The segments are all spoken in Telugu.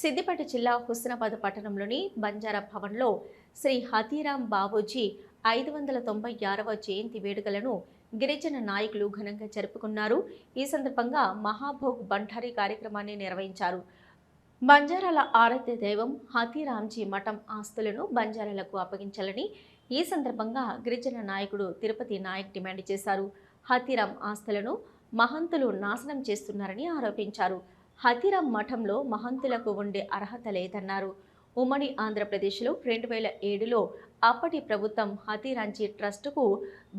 సిద్దిపేట జిల్లా హుస్నాబాద్ పట్టణంలోని బంజారా భవన్లో శ్రీ హతీరాం బాబూజీ ఐదు వందల తొంభై ఆరవ జయంతి వేడుకలను గిరిజన నాయకులు ఘనంగా జరుపుకున్నారు. ఈ సందర్భంగా మహాభోగ్ బండారీ కార్యక్రమాన్ని నిర్వహించారు. బంజారాల ఆరాధ్య దైవం హతీరాంజీ మఠం ఆస్తులను బంజారాలకు అప్పగించాలని ఈ సందర్భంగా గిరిజన నాయకుడు తిరుపతి నాయక్ డిమాండ్ చేశారు. హతీరాం ఆస్తులను మహంతులు నాశనం చేస్తున్నారని ఆరోపించారు. హతిరం మఠంలో మహంతులకు ఉండే అర్హత లేదన్నారు. ఉమ్మడి ఆంధ్రప్రదేశ్లో రెండు వేల ఏడులో అప్పటి ప్రభుత్వం హతీరాంజీ ట్రస్టుకు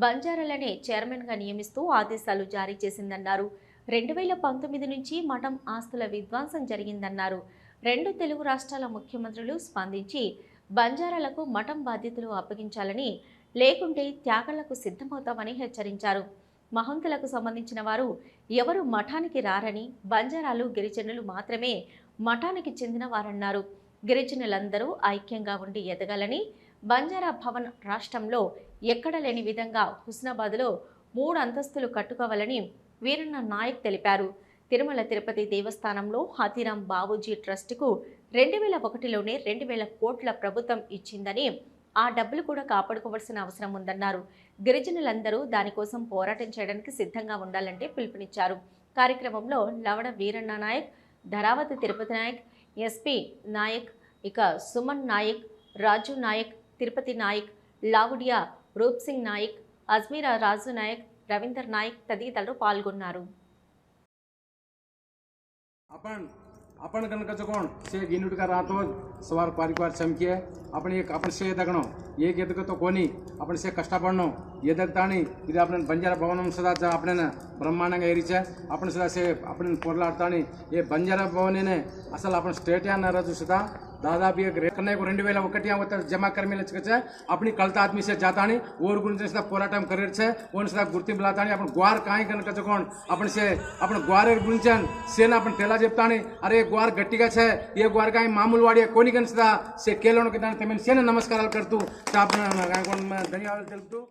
బంజారాలనే చైర్మన్గా నియమిస్తూ ఆదేశాలు జారీ చేసిందన్నారు. రెండు వేల పంతొమ్మిది నుంచి మఠం ఆస్తుల విధ్వంసం జరిగిందన్నారు. రెండు తెలుగు రాష్ట్రాల ముఖ్యమంత్రులు స్పందించి బంజారాలకు మఠం బాధ్యతలు అప్పగించాలని లేకుంటే త్యాగాలకు సిద్ధమవుతామని హెచ్చరించారు. మహంతులకు సంబంధించిన వారు ఎవరు మఠానికి రారని బంజారాలు గిరిజనులు మాత్రమే మఠానికి చెందిన వారన్నారు. గిరిజనులందరూ ఐక్యంగా ఉండి ఎదగాలని బంజారా భవన్ రాష్ట్రంలో ఎక్కడ లేని విధంగా హుస్నాబాద్లో మూడు అంతస్తులు కట్టుకోవాలని వీరన్న నాయక్ తెలిపారు. తిరుమల తిరుపతి దేవస్థానంలో హతీరాం బాబూజీ ట్రస్టుకు రెండు వేల ఒకటిలోనే రెండు వేల కోట్ల ప్రభుత్వం ఇచ్చిందని ఆ డబ్బులు కూడా కాపాడుకోవాల్సిన అవసరం ఉందన్నారు. గిరిజనులందరూ దానికోసం పోరాటం చేయడానికి సిద్ధంగా ఉండాలంటే పిలుపునిచ్చారు. కార్యక్రమంలో లవడ వీరన్న నాయక్ ధరావతి తిరుపతి నాయక్ ఎస్పీ నాయక్ ఇక సుమన్ నాయక్ రాజు నాయక్ తిరుపతి నాయక్ లావుడియా రూప్ సింగ్ నాయక్ అజ్మీరా రాజు నాయక్ రవీందర్ నాయక్ తదితరులు పాల్గొన్నారు. आपण आपण कनकाचं कोण शे गिनुट का राहतो सवार पारिवार चमकी आपण एक आपण शे दगणो एक येतं तो कोणी आपण शे कष्ट पडणो ఎదగతాని ఇది అప్పుడు బంజారా భవనం సదా అప్పుడు బ్రహ్మాండంగా ఏరిచా అప్పుడు సదా సే అప్పుడు పొరలాడతాని ఏ బంజారా భవనేనే అసలు అప్పుడు స్టేట్ అన్న రోజు సదా దాదాపుగా కన్నయ్యకు రెండు వేల ఒకటి అవత జమా से जाता नहीं गुण पोराटम करेर छे उन से गुर्ती बुलाता नहीं अपन ग्वार काई अपन से अपन ग्वार गुंचन सेना अपन टेला जेपता अरे ग्वार गट्टिका छे ये ग्वार काई मामूल वाड़ी कोनी कन से केलोन के नमस्कार करतू ता धन्यवाद